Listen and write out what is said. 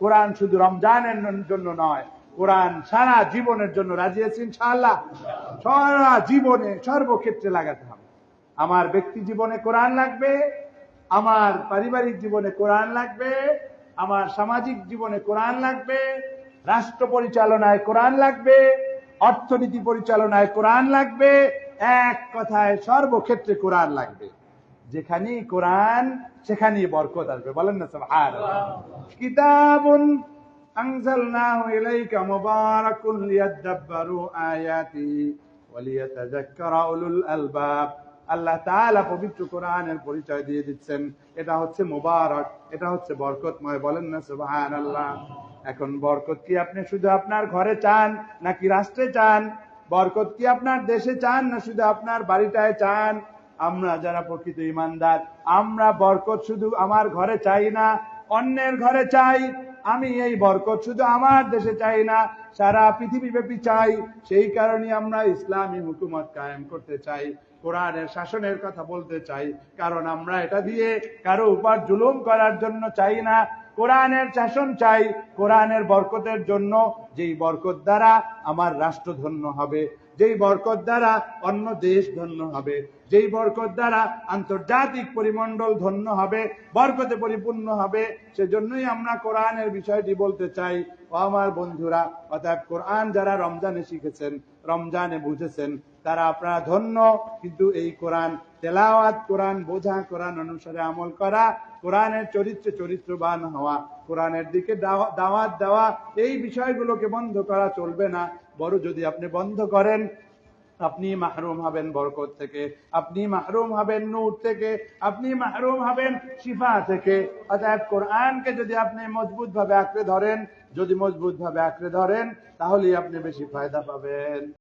কোরআন শুধু রমজানের জন্য নয়, কোরআন সারা জীবনের জন্য রাজি আছি ইনশাআল্লাহ। সারা জীবনে সর্বক্ষেত্রে লাগাতে হবে। আমার ব্যক্তি জীবনে কোরআন লাগবে, আমার পারিবারিক জীবনে কোরআন লাগবে, আমার সামাজিক জীবনে কোরআন লাগবে, রাষ্ট্র পরিচালনায় কোরআন লাগবে, অর্থনীতি পরিচালনায় কোরআন লাগবে, এক কথায় সর্বক্ষেত্রে কোরআন লাগবে। যেখানেই কোরআন সেখানেই বরকত আসবে বলেন না সব কিতাবুন أنزلناه إليك مبارك ليدبروا آياته وليتذكر أولو الألباب আল্লাহ তাআলা পবিত্র কোরআনের পরিচয় দিয়ে দিচ্ছেন এটা হচ্ছে মোবারক এটা হচ্ছে বরকতময় বলেন না সুবহানাল্লাহ এখন বরকত কি আপনি শুধু আপনার ঘরে চান নাকি রাষ্ট্রে চান বরকত কি আপনার দেশে চান না শুধু আপনার বাড়িটায় চান আমরা যারা প্রকৃত ইমানদার, আমরা বরকত শুধু আমার ঘরে চাই না, অন্যের ঘরে চাই। আমি এই বরকত শুধু আমার দেশে চাই না, সারা পৃথিবী ব্যাপী চাই। সেই কারণে আমরা ইসলামী হুকুমত কায়েম করতে চাই, কোরআনের শাসনের কথা বলতে চাই। কারণ আমরা এটা দিয়ে কারও উপর জুলুম করার জন্য চাই না। কোরআনের শাসন চাই, কোরআনের বরকতের জন্য। যেই বরকত দ্বারা আমার রাষ্ট্র ধন্য হবে। যেই বরকত দ্বারা অন্য দেশ ধন্য হবে, যেই বরকত দ্বারা আন্তর্জাতিক পরিমণ্ডল ধন্য হবে, বরকতে পরিপূর্ণ হবে, সেজন্যই আমরা কোরআনের বিষয়টি বলতে চাই। ও আমার বন্ধুরা অর্থাৎ কোরআন যারা রমজানে শিখেছেন, রমজানে বুঝেছেন তারা আপনারা ধন্য, কিন্তু এই কোরআন তেলাওয়াত, কোরআন বোঝা, কোরআন অনুসারে আমল করা, কোরআনের চরিত্রে চরিত্রবান হওয়া, কোরআনের দিকে দাওয়াত দেওয়া, এই বিষয়গুলোকে বন্ধ করা চলবে না। বড় যদি আপনি বন্ধ করেন, আপনি মাহরুম হবেন বরকত থেকে, আপনি মাহরুম হবেন নূর থেকে, আপনি মাহরুম হবেন শিফা থেকে। অতএব কোরআনকে যদি আপনি মজবুত ভাবে আঁকড়ে ধরেন, যদি মজবুত ভাবে আঁকড়ে ধরেন, তাহলেই আপনি বেশি ফায়দা পাবেন।